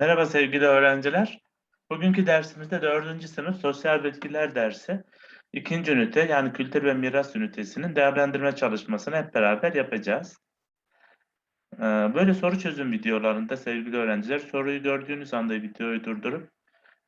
Merhaba sevgili öğrenciler. Bugünkü dersimizde 4. sınıf sosyal bilgiler dersi ikinci ünite yani kültür ve miras ünitesinin değerlendirme çalışmasını hep beraber yapacağız. Ee, Böyle soru çözüm videolarında sevgili öğrenciler soruyu gördüğünüz anda videoyu durdurup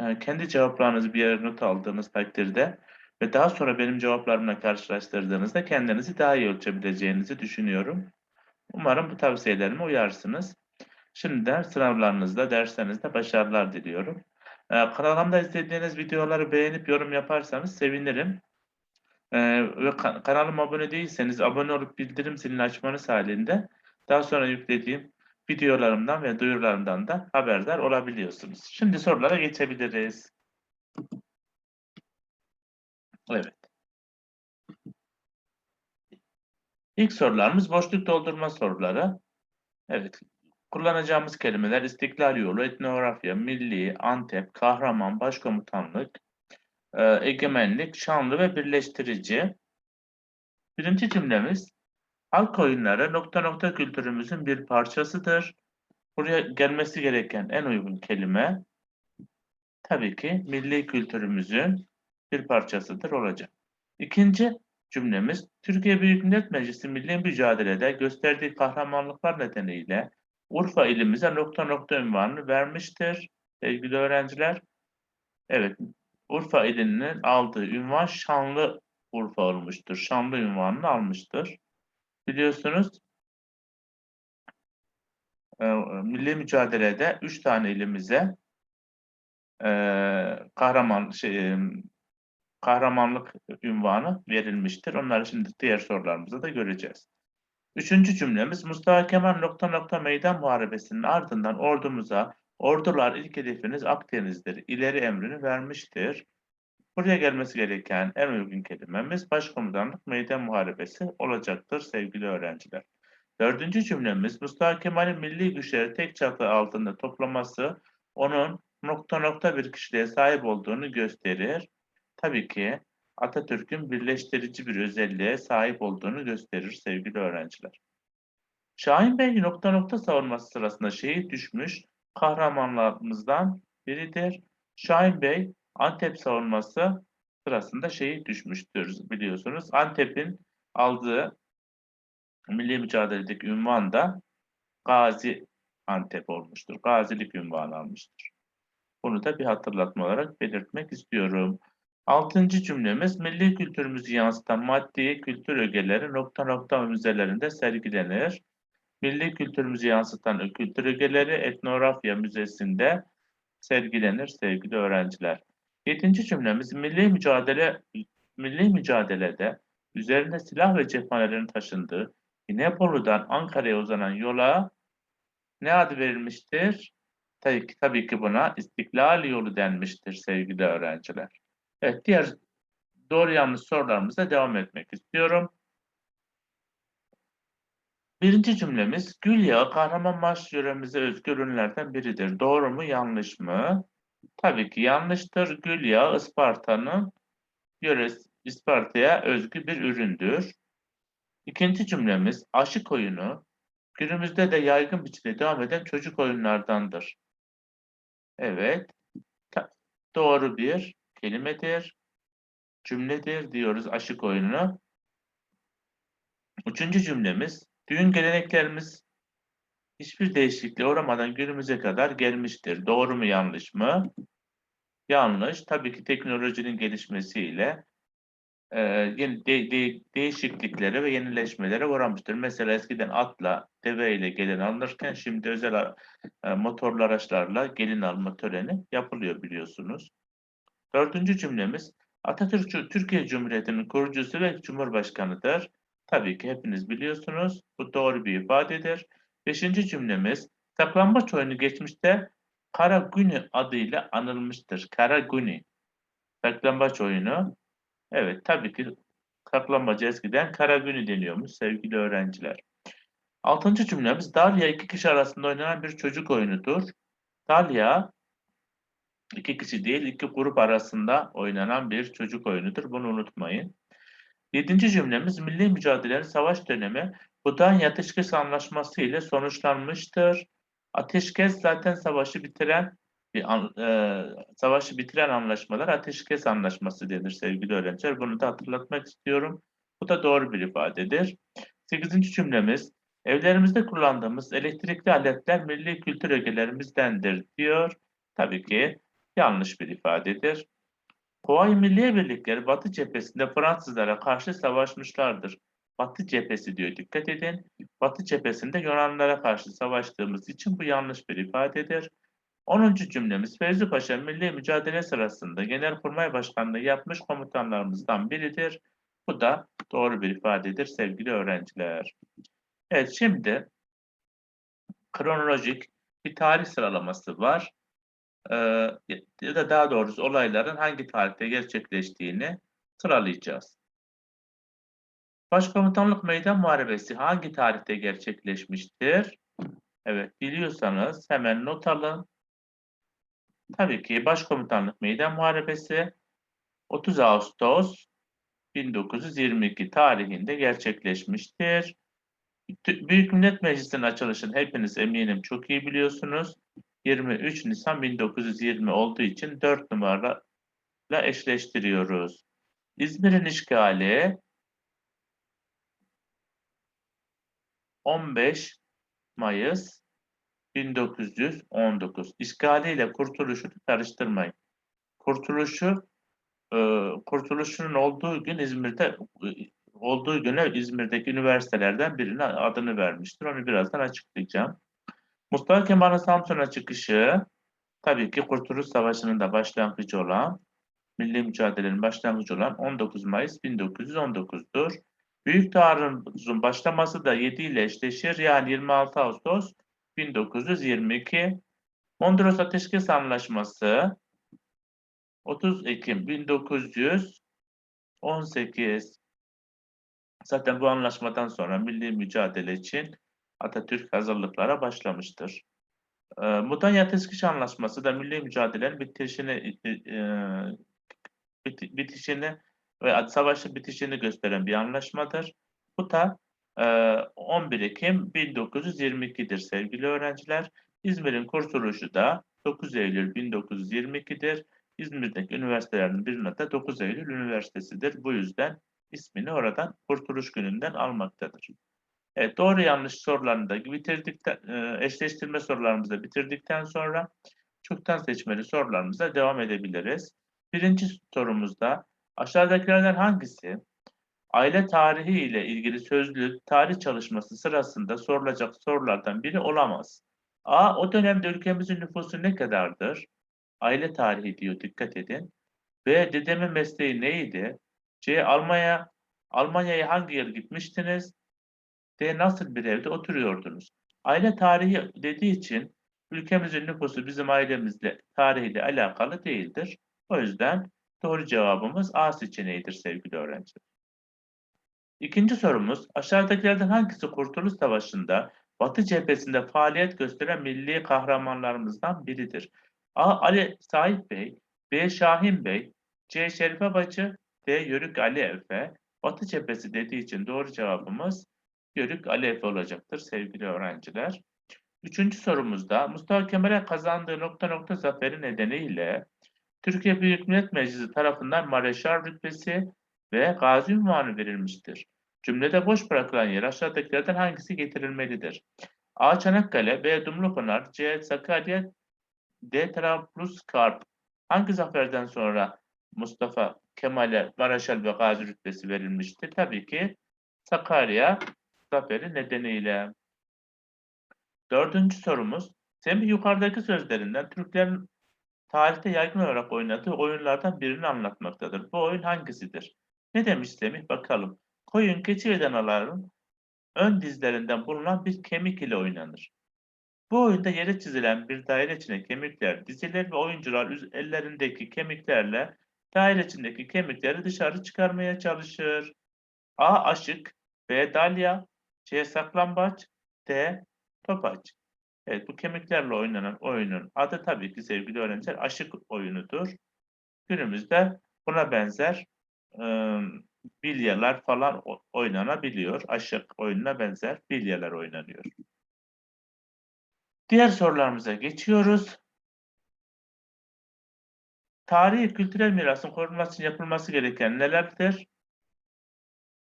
e, kendi cevaplarınızı bir yere not aldığınız takdirde ve daha sonra benim cevaplarımla karşılaştırdığınızda kendinizi daha iyi ölçebileceğinizi düşünüyorum. Umarım bu tavsiyelerime uyarsınız. Şimdiden sınavlarınızda, derslerinizde başarılar diliyorum. Ee, kanalımda izlediğiniz videoları beğenip yorum yaparsanız sevinirim. Ee, ve ka- kanalıma abone değilseniz abone olup bildirim zilini açmanız halinde daha sonra yüklediğim videolarımdan ve duyurularımdan da haberdar olabiliyorsunuz. Şimdi sorulara geçebiliriz. Evet. İlk sorularımız boşluk doldurma soruları. Evet. Kullanacağımız kelimeler İstiklal Yolu, etnografya, milli, Antep, kahraman, başkomutanlık, e, egemenlik, şanlı ve birleştirici. Birinci cümlemiz, halk oyunları nokta nokta kültürümüzün bir parçasıdır. Buraya gelmesi gereken en uygun kelime tabii ki milli kültürümüzün bir parçasıdır olacak. İkinci cümlemiz, Türkiye Büyük Millet Meclisi milli mücadelede gösterdiği kahramanlıklar nedeniyle Urfa ilimize nokta nokta ünvanını vermiştir sevgili öğrenciler. Evet, Urfa ilinin aldığı ünvan Şanlı Urfa olmuştur. Şanlı ünvanını almıştır. Biliyorsunuz e, milli mücadelede üç tane ilimize e, kahraman şey, e, kahramanlık ünvanı verilmiştir. Onları şimdi diğer sorularımızda da göreceğiz. Üçüncü cümlemiz Mustafa Kemal nokta nokta meydan muharebesinin ardından ordumuza ordular ilk hedefiniz Akdeniz'dir. ileri emrini vermiştir. Buraya gelmesi gereken en uygun kelimemiz başkomutanlık meydan muharebesi olacaktır sevgili öğrenciler. Dördüncü cümlemiz Mustafa Kemal'in milli güçleri tek çatı altında toplaması onun nokta nokta bir kişiliğe sahip olduğunu gösterir. Tabii ki Atatürk'ün birleştirici bir özelliğe sahip olduğunu gösterir sevgili öğrenciler. Şahin Bey nokta nokta savunması sırasında şehit düşmüş kahramanlarımızdan biridir. Şahin Bey Antep savunması sırasında şehit düşmüştür biliyorsunuz. Antep'in aldığı milli mücadeledeki ünvan da Gazi Antep olmuştur. Gazilik ünvanı almıştır. Bunu da bir hatırlatma olarak belirtmek istiyorum. Altıncı cümlemiz milli kültürümüzü yansıtan maddi kültür ögeleri nokta nokta müzelerinde sergilenir. Milli kültürümüzü yansıtan kültür ögeleri etnografya müzesinde sergilenir sevgili öğrenciler. Yedinci cümlemiz milli mücadele milli mücadelede üzerinde silah ve cephanelerin taşındığı İnebolu'dan Ankara'ya uzanan yola ne adı verilmiştir? Tabii ki, tabii ki buna İstiklal yolu denmiştir sevgili öğrenciler. Evet, diğer doğru yanlış sorularımıza devam etmek istiyorum. Birinci cümlemiz, gül yağı Kahramanmaraş yöremize özgü ürünlerden biridir. Doğru mu, yanlış mı? Tabii ki yanlıştır. Gül yağı Isparta'nın yöresi, Isparta'ya özgü bir üründür. İkinci cümlemiz, aşık oyunu günümüzde de yaygın biçimde devam eden çocuk oyunlardandır. Evet, doğru bir kelimedir, cümledir diyoruz aşık oyununu. Üçüncü cümlemiz, düğün geleneklerimiz hiçbir değişikliğe uğramadan günümüze kadar gelmiştir. Doğru mu yanlış mı? Yanlış. Tabii ki teknolojinin gelişmesiyle e, yeni de, de, değişikliklere ve yenileşmelere uğramıştır. Mesela eskiden atla, deve ile gelin alınırken şimdi özel e, motorlu araçlarla gelin alma töreni yapılıyor biliyorsunuz. Dördüncü cümlemiz Atatürk Türkiye Cumhuriyeti'nin kurucusu ve Cumhurbaşkanıdır. Tabii ki hepiniz biliyorsunuz. Bu doğru bir ifadedir. Beşinci cümlemiz saklambaç oyunu geçmişte Karaguni adıyla anılmıştır. Karaguni. Saklambaç oyunu. Evet tabii ki saklambaç eskiden Karaguni deniyormuş sevgili öğrenciler. Altıncı cümlemiz Dalya iki kişi arasında oynanan bir çocuk oyunudur. Dalya iki kişi değil iki grup arasında oynanan bir çocuk oyunudur. Bunu unutmayın. Yedinci cümlemiz milli mücadelenin savaş dönemi Budanya Ateşkes Anlaşması ile sonuçlanmıştır. Ateşkes zaten savaşı bitiren bir an- e, savaşı bitiren anlaşmalar ateşkes anlaşması denir sevgili öğrenciler. Bunu da hatırlatmak istiyorum. Bu da doğru bir ifadedir. Sekizinci cümlemiz evlerimizde kullandığımız elektrikli aletler milli kültür ögelerimizdendir diyor. Tabii ki yanlış bir ifadedir. Kuvayi Milliye Birlikleri Batı cephesinde Fransızlara karşı savaşmışlardır. Batı cephesi diyor dikkat edin. Batı cephesinde Yunanlılara karşı savaştığımız için bu yanlış bir ifadedir. 10. cümlemiz Fevzi Paşa milli mücadele sırasında Genelkurmay Başkanlığı yapmış komutanlarımızdan biridir. Bu da doğru bir ifadedir sevgili öğrenciler. Evet şimdi kronolojik bir tarih sıralaması var. Ya da daha doğrusu olayların hangi tarihte gerçekleştiğini sıralayacağız. Başkomutanlık Meydan Muharebesi hangi tarihte gerçekleşmiştir? Evet biliyorsanız hemen not alın. Tabii ki Başkomutanlık Meydan Muharebesi 30 Ağustos 1922 tarihinde gerçekleşmiştir. Büyük Millet Meclisi'nin açılışını hepiniz eminim çok iyi biliyorsunuz. 23 Nisan 1920 olduğu için 4 numarayla eşleştiriyoruz. İzmir'in işgali 15 Mayıs 1919. İşgaliyle kurtuluşu karıştırmayın. Kurtuluşu e, kurtuluşunun olduğu gün İzmir'de e, olduğu güne İzmir'deki üniversitelerden birine adını vermiştir. Onu birazdan açıklayacağım. Mustafa Kemal'in Samsun'a çıkışı tabii ki Kurtuluş Savaşı'nın da başlangıcı olan milli mücadelenin başlangıcı olan 19 Mayıs 1919'dur. Büyük taarruzun başlaması da 7 ile eşleşir. Yani 26 Ağustos 1922. Mondros Ateşkes Anlaşması 30 Ekim 1918. Zaten bu anlaşmadan sonra milli mücadele için Atatürk hazırlıklara başlamıştır. E, Mudanya Ateşkes Anlaşması da milli mücadelenin bitişini e, bit, bitişini ve savaşın bitişini gösteren bir anlaşmadır. Bu da e, 11 Ekim 1922'dir sevgili öğrenciler. İzmir'in kurtuluşu da 9 Eylül 1922'dir. İzmir'deki üniversitelerin birinin de 9 Eylül Üniversitesi'dir. Bu yüzden ismini oradan Kurtuluş Günü'nden almaktadır. Evet, doğru yanlış sorularını da bitirdikten, eşleştirme sorularımızı da bitirdikten sonra çoktan seçmeli sorularımıza devam edebiliriz. Birinci sorumuzda aşağıdakilerden hangisi aile tarihi ile ilgili sözlü tarih çalışması sırasında sorulacak sorulardan biri olamaz? A. O dönemde ülkemizin nüfusu ne kadardır? Aile tarihi diyor dikkat edin. B. Dedemin mesleği neydi? C. Almanya Almanya'ya hangi yıl gitmiştiniz? D. Nasıl bir evde oturuyordunuz? Aile tarihi dediği için ülkemizin nüfusu bizim ailemizle tarihiyle alakalı değildir. O yüzden doğru cevabımız A seçeneğidir sevgili öğrenciler. İkinci sorumuz aşağıdakilerden hangisi Kurtuluş Savaşı'nda Batı cephesinde faaliyet gösteren milli kahramanlarımızdan biridir? A. Ali Sahip Bey, B. Şahin Bey, C. Şerife Bacı, D. Yörük Ali Efe. Batı cephesi dediği için doğru cevabımız Yörük Ali Efe olacaktır sevgili öğrenciler. Üçüncü sorumuzda Mustafa Kemal'e kazandığı nokta nokta zaferi nedeniyle Türkiye Büyük Millet Meclisi tarafından Mareşal rütbesi ve gazi ünvanı verilmiştir. Cümlede boş bırakılan yer aşağıdakilerden hangisi getirilmelidir? A. Çanakkale, B. Dumlupınar, C. Sakarya, D. Trablusgarp. Hangi zaferden sonra Mustafa Kemal'e Mareşal ve gazi rütbesi verilmiştir? Tabii ki Sakarya zaferi nedeniyle. Dördüncü sorumuz, Semih yukarıdaki sözlerinden Türklerin tarihte yaygın olarak oynadığı oyunlardan birini anlatmaktadır. Bu oyun hangisidir? Ne demiş Semih? Bakalım. Koyun, keçi ve danaların ön dizlerinden bulunan bir kemik ile oynanır. Bu oyunda yere çizilen bir daire içine kemikler dizilir ve oyuncular ellerindeki kemiklerle daire içindeki kemikleri dışarı çıkarmaya çalışır. A. Aşık B. Dalya C. Saklambaç D. Topaç. Evet bu kemiklerle oynanan oyunun adı tabii ki sevgili öğrenciler aşık oyunudur. Günümüzde buna benzer e, bilyeler falan oynanabiliyor. Aşık oyununa benzer bilyeler oynanıyor. Diğer sorularımıza geçiyoruz. Tarihi kültürel mirasın korunması için yapılması gereken nelerdir?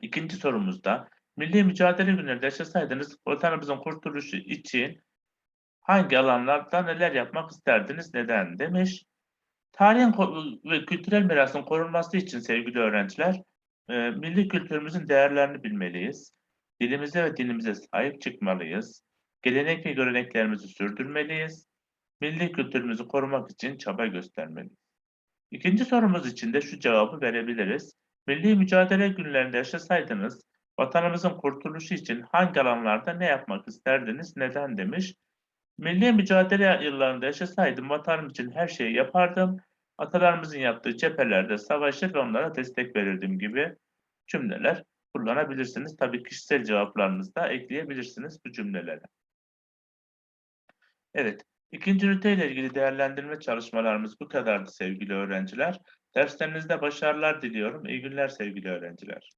İkinci sorumuzda milli mücadele günlerinde yaşasaydınız vatanımızın kurtuluşu için hangi alanlarda neler yapmak isterdiniz, neden demiş. Tarihin ve kültürel mirasın korunması için sevgili öğrenciler, e, milli kültürümüzün değerlerini bilmeliyiz. Dilimize ve dinimize sahip çıkmalıyız. Gelenek ve göreneklerimizi sürdürmeliyiz. Milli kültürümüzü korumak için çaba göstermeliyiz. İkinci sorumuz için de şu cevabı verebiliriz. Milli mücadele günlerinde yaşasaydınız, vatanımızın kurtuluşu için hangi alanlarda ne yapmak isterdiniz, neden demiş. Milli mücadele yıllarında yaşasaydım vatanım için her şeyi yapardım. Atalarımızın yaptığı cephelerde savaşır ve onlara destek verirdim gibi cümleler kullanabilirsiniz. Tabii kişisel cevaplarınızı da ekleyebilirsiniz bu cümlelere. Evet, ikinci üniteyle ilgili değerlendirme çalışmalarımız bu kadardı sevgili öğrenciler. Derslerinizde başarılar diliyorum. İyi günler sevgili öğrenciler.